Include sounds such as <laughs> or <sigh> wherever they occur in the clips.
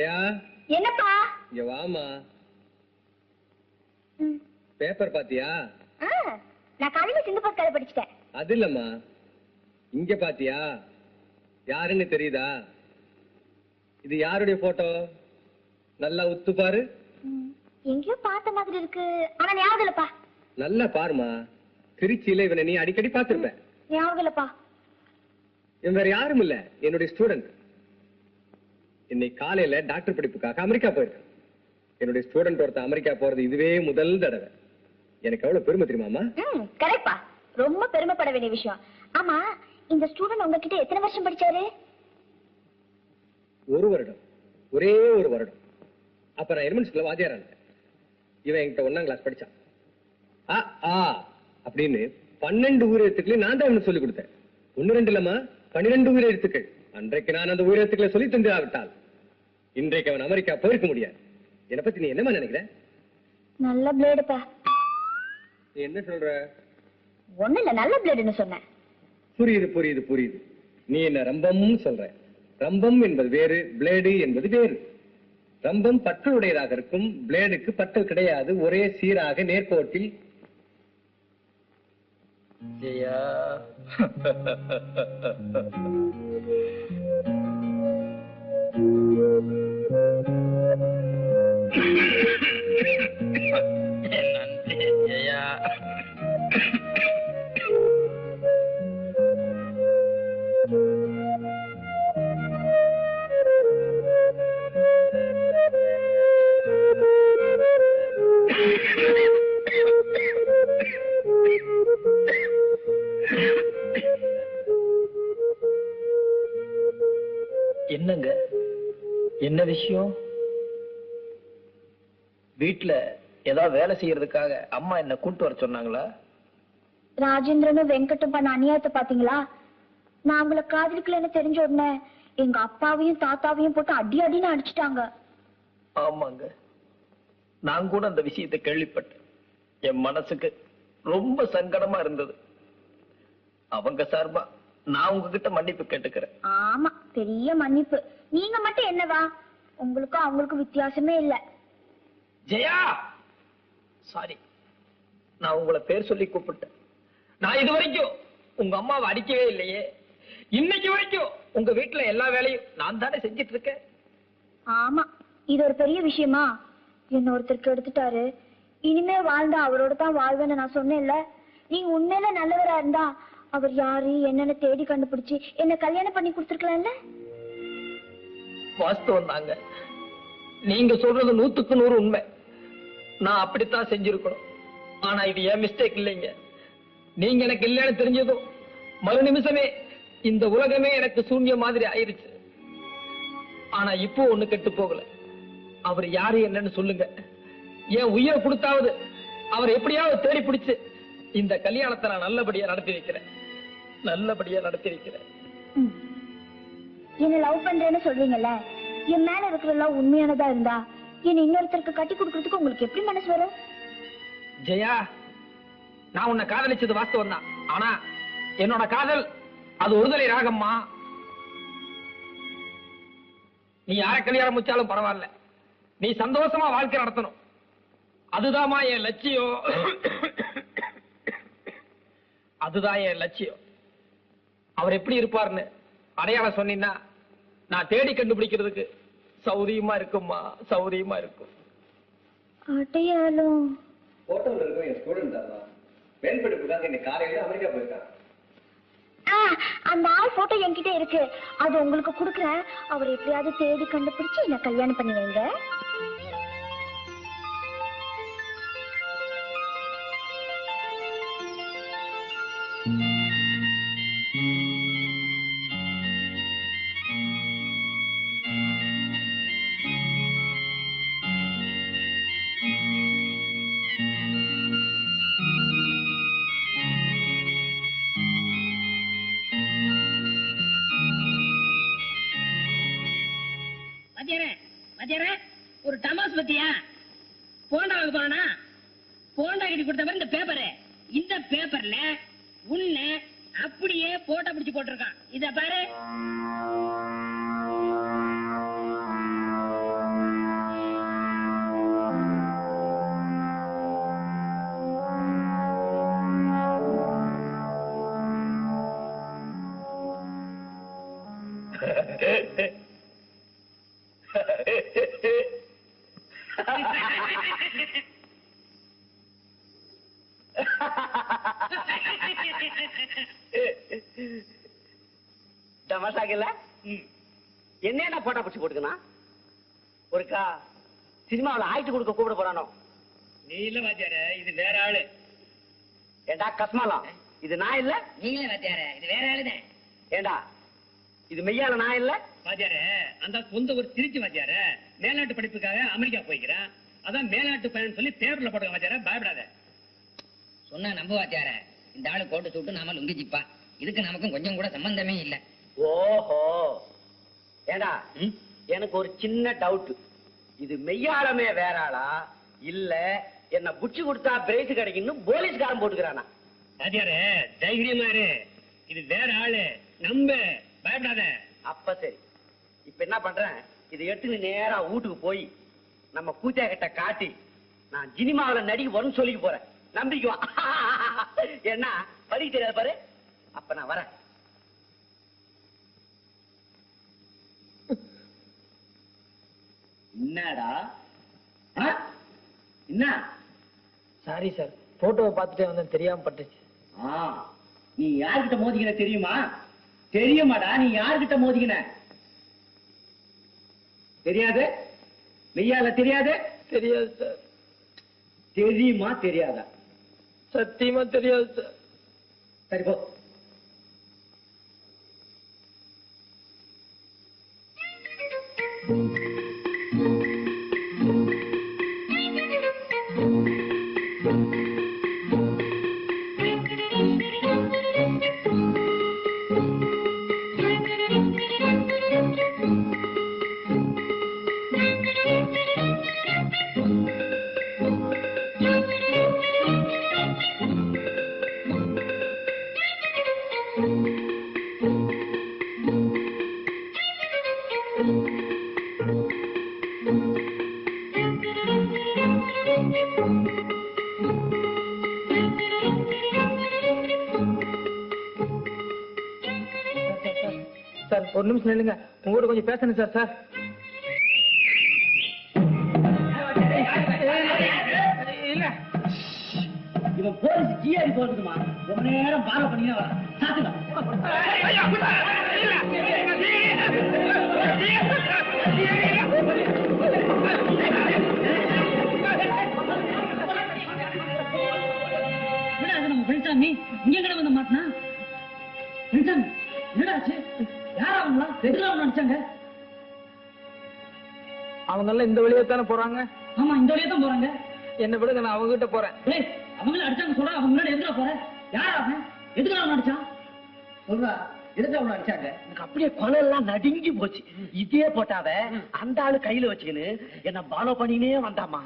ஜெயா என்னப்பா? இங்க வாமா. பேப்பர் பாத்தியா? நான் காலையில சிந்து கதை படிச்சிட்டேன். அது இல்லம்மா. இங்க பாத்தியா? யாருன்னு தெரியுதா? இது யாருடைய போட்டோ நல்லா உத்து பாரு. எங்கேயோ பார்த்த மாதிரி இருக்கு. ஆனா ஞாபகம் இல்லப்பா. நல்லா பாருமா திருச்சியில இவனை நீ அடிக்கடி பார்த்திருப்ப. ஞாபகம் இல்லப்பா. இவன் வேற யாரும் இல்ல. என்னுடைய ஸ்டூடெண்ட் இன்னைக்கு காலையில டாக்டர் படிப்புக்காக அமெரிக்கா போயிருக்கான். என்னுடைய ஸ்டூடெண்ட் ஒருத்தன் அமெரிக்கா போறது இதுவே முதல் தடவை. எனக்கு எவ்வளவு பெருமை தெரியுமாமா கரெக்ட்பா. ரொம்ப பெருமைப்பட வேண்டிய விஷயம். ஆமா இந்த ஸ்டூடெண்ட் உங்ககிட்ட எத்தனை வருஷம் படிச்சாரு? ஒரு வருடம். ஒரே ஒரு வருடம். அப்ப நான் எலிமெண்ட்ஸ்ல வாத்தியாரா இருந்தேன். இவன் என்கிட்ட ஒன்னாம் கிளாஸ் படிச்சான். ஆ ஆ அப்படின்னு பன்னெண்டு உயிரெழுத்துக்களை நான் தான் சொல்லிக் கொடுத்தேன். ஒண்ணு ரெண்டு இல்லம்மா பன்னிரெண்டு உயிரெழுத்துக்கள். அன்றைக்கு நான் அந்த உயிரெழுத்துக்களை சொல்லி தந்திராவிட்டால் இன்றைக்கு அவன் அமெரிக்கா போயிருக்க முடியாது. என்னை பத்தி நீ என்னமா நினைக்கிற? நல்ல பிளேடுப்பா. நீ என்ன சொல்ற? ஒண்ணு இல்ல நல்ல பிளேடுன்னு சொன்னேன். புரியுது புரியுது புரியுது. நீ என்ன ரம்பம்னு சொல்ற. ரம்பம் என்பது வேறு பிளேடு என்பது வேறு. ரம்பம் பற்களுடையதாக இருக்கும் பிளேடுக்கு பற்கள் கிடையாது ஒரே சீராக நேர்கோட்டில். ஜெயா. <laughs> Thank you. என்ன விஷயம்? வீட்ல ஏதாவது வேலை செய்யறதுக்காக அம்மா என்ன கூட்டு வர சொன்னாங்களா? ராஜேந்திரனும் வெங்கட்டும் பண்ண அநியாயத்தை பாத்தீங்களா நான் அவங்கள காதலிக்கலன்னு தெரிஞ்ச உடனே எங்க அப்பாவையும் தாத்தாவையும் போட்டு அடி அடின்னு அடிச்சிட்டாங்க. ஆமாங்க. நான் கூட அந்த விஷயத்தை கேள்விப்பட்டேன். என் மனசுக்கு ரொம்ப சங்கடமா இருந்தது. அவங்க சார்பா நான் உங்ககிட்ட மன்னிப்பு கேட்டுக்கிறேன். ஆமா பெரிய மன்னிப்பு. நீங்க மட்டும் என்னவா? உங்களுக்கும் அவங்களுக்கும் வித்தியாசமே இல்ல. ஜெயா! சாரி நான் உங்களை பேர் சொல்லி கூப்பிட்டேன். நான் இது வரைக்கும் உங்க அம்மாவை அடிக்கவே இல்லையே. இன்னைக்கு வரைக்கும் உங்க வீட்டுல எல்லா வேலையும் நான் தானே செஞ்சிட்டு இருக்கேன். ஆமா. இது ஒரு பெரிய விஷயமா? என்ன ஒருத்தருக்கு எடுத்துட்டாரு. இனிமே வாழ்ந்தா அவரோட தான் வாழ்வேன்னு நான் சொன்னேன்ல. நீங்க உண்மையில நல்லவரா இருந்தா அவர் யாரு என்னன்னு தேடி கண்டுபிடிச்சு என்ன கல்யாணம் பண்ணி கொடுத்துருக்கலாம்ல? வாஸ்தவம் தாங்க. நீங்க சொல்றது நூத்துக்கு நூறு உண்மை. நான் அப்படித்தான் செஞ்சிருக்கணும். ஆனா இது ஏன் மிஸ்டேக் இல்லைங்க. நீங்க எனக்கு இல்லைன்னு தெரிஞ்சதும் மறு நிமிஷமே இந்த உலகமே எனக்கு சூன்ய மாதிரி ஆயிருச்சு. ஆனா இப்போ ஒண்ணு கெட்டு போகல. அவர் யாரு என்னன்னு சொல்லுங்க. என் உயிர் கொடுத்தாவது அவர் எப்படியாவது தேடி பிடிச்சு இந்த கல்யாணத்தை நான் நல்லபடியா நடத்தி வைக்கிறேன். நல்லபடியா நடத்தி வைக்கிறேன். என்ன லவ் பண்றேன்னு சொல்றீங்கல்ல? என் மேல இருக்கிற உண்மையானதா இருந்தா என்னை இன்னொருத்தருக்கு கட்டி கொடுக்கறதுக்கு உங்களுக்கு எப்படி மனசு வரும்? ஜெயா நான் உன்னை காதலிச்சது வாஸ்தவம் தான் ஆனா என்னோட காதல் அது ஒருதலை ராகம்மா. நீ யார கல்யாணம் முடிச்சாலும் பரவாயில்ல. நீ சந்தோஷமா வாழ்க்கை நடத்தணும். அதுதாம்மா என் லட்சியம். அதுதான் என் லட்சியம். அவர் எப்படி இருப்பார்னு அடையாளம் சொன்னீங்கன்னா நான் தேடி கண்டுபிடிக்கிறதுக்கு சௌரியமா இருக்கும்மா சௌரியமா இருக்கும். அடையாளம் போட்டோல இருக்கிற என் ஸ்டூடெண்ட் தான் மேல் படிப்புக்காக இன்னைக்கு காலையில அமெரிக்கா போயிருக்கான் ஆ, அந்த ஆள் போட்டோ என்கிட்ட இருக்கு. அது உங்களுக்கு கொடுக்குறேன். அவர் எப்படியாவது தேடி கண்டுபிடிச்சு என்ன கல்யாணம் பண்ணி வைங்க. ஒரு டமாஸ் பத்தியா? போண்டா போனா போண்டா கட்டி கொடுத்த இந்த பேப்பரு. இந்த பேப்பர்ல உன்னை அப்படியே போட்டோ பிடிச்சு போட்டிருக்கான். இத பாரு. Hey, <laughs> hey. என்ன போட்டா பிடிச்சி போட்டுக்கணும் ஒருக்கா சினிமாவில் ஆயிட்டு கொடுக்க கூப்பிட போறானோ? நீ இல்ல வாத்தியார இது வேற ஆளு. ஏண்டா கஸ்மாலம் இது நான் இல்ல? நீங்களே வாத்தியார இது வேற ஆளுதான் ஏண்டா? இது மெய்யால நான் இல்ல? வாத்தியார அந்த சொந்த ஒரு திருச்சி வாத்தியார மேல்நாட்டு படிப்புக்காக அமெரிக்கா போய்க்கிறான். அதான் மேல்நாட்டு பயணம் சொல்லி பேப்பர்ல போடுங்க வாத்தியார பயப்படாத. சொன்னா நம்ப வாத்தியார. இந்த ஆளு கோட்டு சுட்டு நாம லுங்கி ஜிப்பா இதுக்கு நமக்கும் கொஞ்சம் கூட சம்பந்தமே இல்ல. ஓஹோ. ஏண்டா எனக்கு ஒரு சின்ன டவுட் இது மெய்யாளமே வேற ஆளா? இல்ல என்ன புடிச்சு கொடுத்தா பிரைஸ் கிடைக்குன்னு போலீஸ்காரன் போட்டுக்கிறானா? வாத்தியார தைரியமா இரு. இது வேற ஆளு. நம்ப. பயப்படாத. அப்ப சரி. இப்ப என்ன பண்றேன்? இதை எடுத்து நேரா வீட்டுக்கு போய் நம்ம கூத்தியா கிட்ட காட்டி நான் சினிமாவுல நடிக்க வரும்னு சொல்லிக்க போறேன். நம்பிக்குவா <laughs> என்ன? படிக்க தெரியாது பாரு. அப்ப நான் வரேன். என்னடா? என்ன? சாரி சார் போட்டோவை பார்த்துட்டே வந்தேன். தெரியாம பட்டுச்சு. நீ யார்கிட்ட மோதிக்கிற தெரியுமா? தெரியுமாடா நீ யார்கிட்ட மோதிக்கின? தெரியாது? மெய்யால தெரியாது? தெரியாது சார் தெரியுமா? தெரியாதா? சத்தியமா தெரியாது சார் சார் ஒரு நிமிஷம் நில்லுங்க. உங்ககிட்ட கொஞ்சம் பேசணும் சார் சார். இல்ல. இவன் போலீஸ் ஜிஆரி போறதுமா ரொம்ப நேரம் பாரோ பண்ணியே வர சாத்துங்க. என்னடா நம்ம பெருசாமி இங்க எங்கட வந்து மாட்டினா? பெருசாமி என்னடா ஆச்சு யார் அவங்களா எதுல அவங்க நடிச்சாங்க அவங்க எல்லாம் இந்த வழியா தானே போறாங்க? ஆமா இந்த வழியா தான் போறாங்க. என்ன விடுங்க நான் அவங்க கிட்ட போறேன் அவங்கள அடிச்சாங்க சொல்றா அவங்க முன்னாடி எதுல போற? யார் அவன்? எதுக்கு அவன் அடிச்சான்? சொல்றா எதுக்கு அவனை அடிச்சாங்க? எனக்கு அப்படியே கொலை எல்லாம் நடுங்கி போச்சு. இதே போட்டாவ அந்த ஆளு கையில வச்சுக்கின்னு என்ன ஃபாலோ பண்ணினே வந்தாமா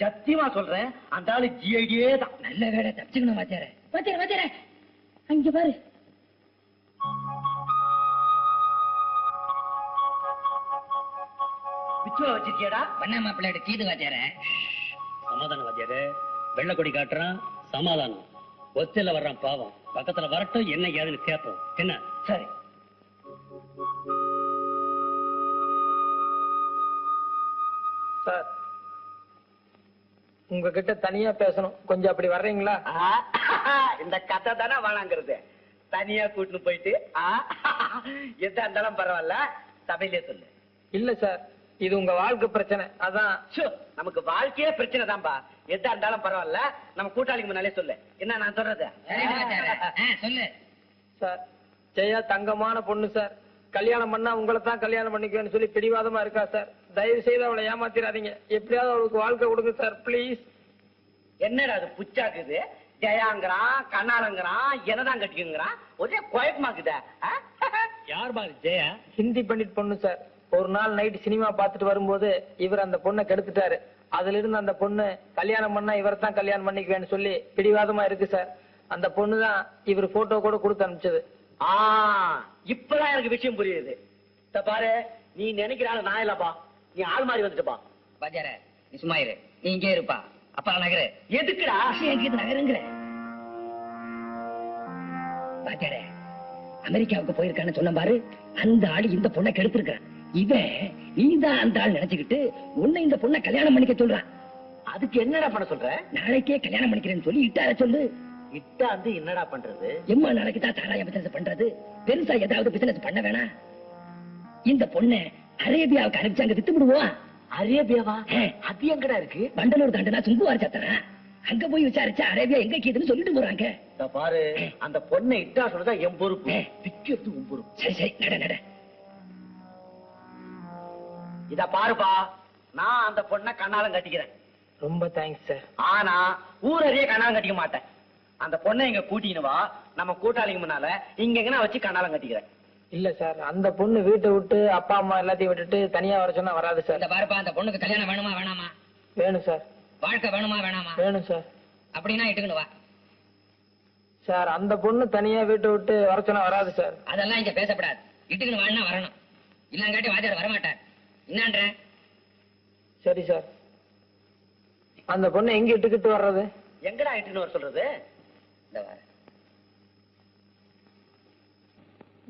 சத்தியமா சொல்றேன் அந்த ஆளு ஜிஐடியே தான். நல்ல வேலை தப்பிச்சுக்கணும் வாத்தியார. வாத்தியார வாத்தியார. அங்க பாரு. பிச்சுவா வச்சிருக்கியடா பண்ண மாப்பிள்ளையோட கீது வாத்தியார. சமாதானம் வாத்தியார. வெள்ளக்கொடி காட்டுறான் சமாதானம். ஒத்தையில வர்றான் பாவம். பக்கத்துல வரட்டும் என்ன ஏதுன்னு கேட்போம். என்ன? சரி. சார் உங்ககிட்ட தனியா பேசணும். கொஞ்சம் அப்படி வர்றீங்களா? இந்த கதை தானே வேணாங்கிறது. தனியா கூட்டின்னு போயிட்டு ஆ, எதா இருந்தாலும் பரவாயில்ல. சபையிலே சொல்லு. இல்ல சார். இது உங்க வாழ்க்கை பிரச்சனை. அதான். ச்சோ, நமக்கு வாழ்க்கையே பிரச்சனை தான்பா. எதா இருந்தாலும் பரவாயில்ல. நம்ம கூட்டாளிக்கு முன்னாலே சொல்லு. என்ன நான் சொல்றது? சொல்லு. சார் ஜெயா தங்கமான பொண்ணு சார். கல்யாணம் பண்ணா உங்களை தான் கல்யாணம் பண்ணிக்குவேன்னு சொல்லி பிடிவாதமா இருக்கா சார்? தயவு செய்து அவளை ஏமாத்திராதீங்க. எப்படியாவது அவளுக்கு வாழ்க்கை கொடுங்க சார் ப்ளீஸ். என்னடா அது புச்சாக்குது? ஜெயாங்கிறான் கண்ணாலங்கிறான் என்னதான் கட்டிக்குங்கிறான்? ஒரே குழப்பமாக்குதா ஆ? யார் பாரு ஜெயா? ஹிந்தி பண்டிட் பொண்ணு சார். ஒரு நாள் நைட் சினிமா பார்த்துட்டு வரும்போது இவர் அந்த பொண்ணை கெடுத்துட்டாரு. அதுல இருந்து அந்த பொண்ணு கல்யாணம் பண்ணா இவரை தான் கல்யாணம் பண்ணிக்குவேன்னு சொல்லி பிடிவாதமா இருக்கு சார் அந்த பொண்ணு தான் இவர் போட்டோ கூட கொடுத்து அனுப்பிச்சது. ஆ இப்பதான் எனக்கு விஷயம் புரியுது. இத பாரு நீ நினைக்கிறாள் நான் இல்லப்பா. நீ ஆள் மாதிரி வந்துட்டுப்பா. வாத்தியார நீ சும்மா இரு. நீ இங்கே இருப்பா. அப்பா நகரு. எதுக்குடா? என்கிட்ட நகருங்கிற. வாத்தியார அமெரிக்காவுக்கு போயிருக்கான்னு சொன்ன பாரு அந்த ஆளு இந்த பொண்ணை கெடுத்திருக்கான் இவன் நீதான் அந்த ஆள் நினைச்சுக்கிட்டு உன்னை இந்த பொண்ணை கல்யாணம் பண்ணிக்க சொல்றான் அதுக்கு என்னடா பண்ண சொல்ற? நாளைக்கே கல்யாணம் பண்ணிக்கிறேன்னு சொல்லி இட்டார சொல்லு. இட்டாந்து என்னடா பண்றது? எம்மா நாளைக்கு தான் சாராய பிசினஸ் பண்றது. பெருசா ஏதாவது பிசினஸ் பண்ண வேணாம் இந்த பொண்ணை அரேபியாவுக்கு அனுப்பிச்சு அங்க வித்து விடுவோம் அரேபியாவா. அது எங்கடா இருக்கு? வண்டலூர் தாண்டனா சுங்குவார் சத்தனா. அங்க போய் விசாரிச்சா அரேபியா எங்க கீதுன்னு சொல்லிட்டு போறாங்க. பாரு அந்த பொண்ணை இட்டா சொல்றதா என் பொறுப்பு. விக்கிறது உன் பொறுப்பு. சரி சரி நட நட. இத பாருப்பா நான் அந்த பொண்ணை கண்ணாலம் கட்டிக்கிறேன். ரொம்ப தேங்க்ஸ் சார் ஆனா ஊரறிய கண்ணாலம் கட்டிக்க மாட்டேன். அந்த பொண்ணை இங்க கூட்டின்னு வா நம்ம கூட்டாளிங்க முன்னால இங்க வச்சு கண்ணாலம் கட்டிக்கிறேன். இல்ல சார் அந்த பொண்ணு வீட்டை விட்டு அப்பா அம்மா எல்லாத்தையும் விட்டுட்டு தனியா வர சொன்னா வராது சார் இந்த பாருப்பா அந்த பொண்ணுக்கு கல்யாணம் வேணுமா வேணாமா? வேணும் சார் வாழ்க்கை வேணுமா வேணாமா? வேணும் சார் அப்படின்னா இட்டுக்கணும் வா. சார் அந்த பொண்ணு தனியா வீட்டை விட்டு வர சொன்னா வராது சார் அதெல்லாம் இங்க பேசப்படாது. இட்டுக்கணும் வான்னா வரணும். இல்லங்காட்டி வாத்தியார் வரமாட்டார். என்னன்ற? சரி சார் அந்த பொண்ணு எங்க இட்டுக்கிட்டு வர்றது? எங்கடா இட்டுன்னு வர சொல்றது? இந்த வர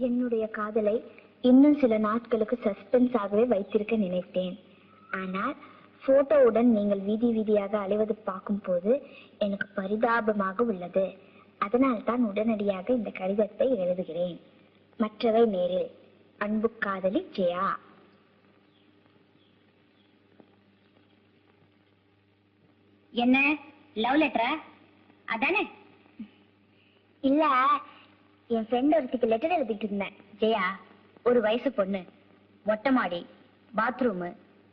என்னுடைய காதலை இன்னும் சில நாட்களுக்கு சஸ்பென்ஸாகவே வைத்திருக்க நினைத்தேன். ஆனால் போட்டோவுடன் நீங்கள் வீதி வீதியாக அலைவது பார்க்கும்போது எனக்கு பரிதாபமாக உள்ளது. அதனால் தான் உடனடியாக இந்த கடிதத்தை எழுதுகிறேன். மற்றவை நேரில். அன்பு காதலி ஜெயா. என்ன? லவ் லெட்டரா அதானே? இல்ல என் ஃப்ரெண்ட் ஒருத்திக்கு லெட்டர் எழுதிட்டு இருந்தேன். ஜெயா ஒரு வயசு பொண்ணு. மொட்டை மாடி பாத்ரூமு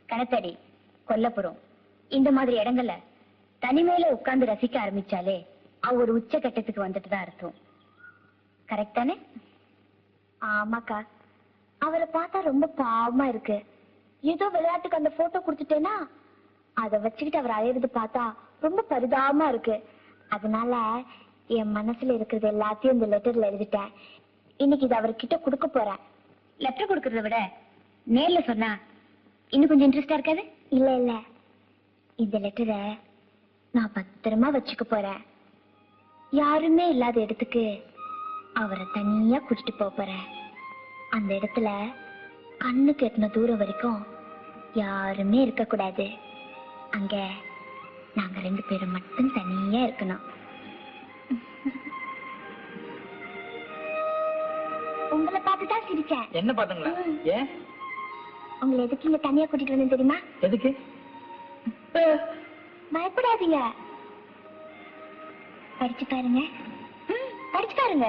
கணத்தடி கொல்லப்புறம். இந்த மாதிரி இடங்கள்ல தனிமையில உட்கார்ந்து ரசிக்க ஆரம்பிச்சாலே அவ ஒரு உச்சகட்டத்துக்கு வந்துட்டு தான் அர்த்தம். கரெக்ட் தானே? ஆமாக்கா. அவரை பார்த்தா ரொம்ப பாவமா இருக்கு. ஏதோ விளையாட்டுக்கு அந்த போட்டோ கொடுத்துட்டேனா அத வச்சுக்கிட்டு அவர் அழையிறது பார்த்தா ரொம்ப பரிதாபமா இருக்கு. அதனால என் மனசுல இருக்கிறது எல்லாத்தையும் இந்த லெட்டர்ல எழுதிட்டேன். இன்னைக்கு இது அவர்கிட்ட கொடுக்க போறேன். லெட்டர் கொடுக்கறத விட நேர்ல சொன்னா இன்னும் கொஞ்சம் இன்ட்ரெஸ்டா இருக்காது? இல்ல இல்ல. இந்த லெட்டரை நான் பத்திரமா வச்சுக்க போறேன். யாருமே இல்லாத இடத்துக்கு அவரை தனியா கூட்டிட்டு போப் போறேன். அந்த இடத்துல கண்ணுக்கு எட்டின தூரம் வரைக்கும் யாருமே இருக்க கூடாது அங்க நாங்க ரெண்டு பேரும் மட்டும் தனியா இருக்கணும். உங்களை பார்த்து தான் சிரிச்சேன். என்ன பாத்துங்களா ஏன்? உங்களை எதுக்கு இங்க தனியா கூட்டிட்டு வந்தேன் தெரியுமா? எதுக்கு? பயப்படாதீங்க. படிச்சு பாருங்க. படிச்சு பாருங்க.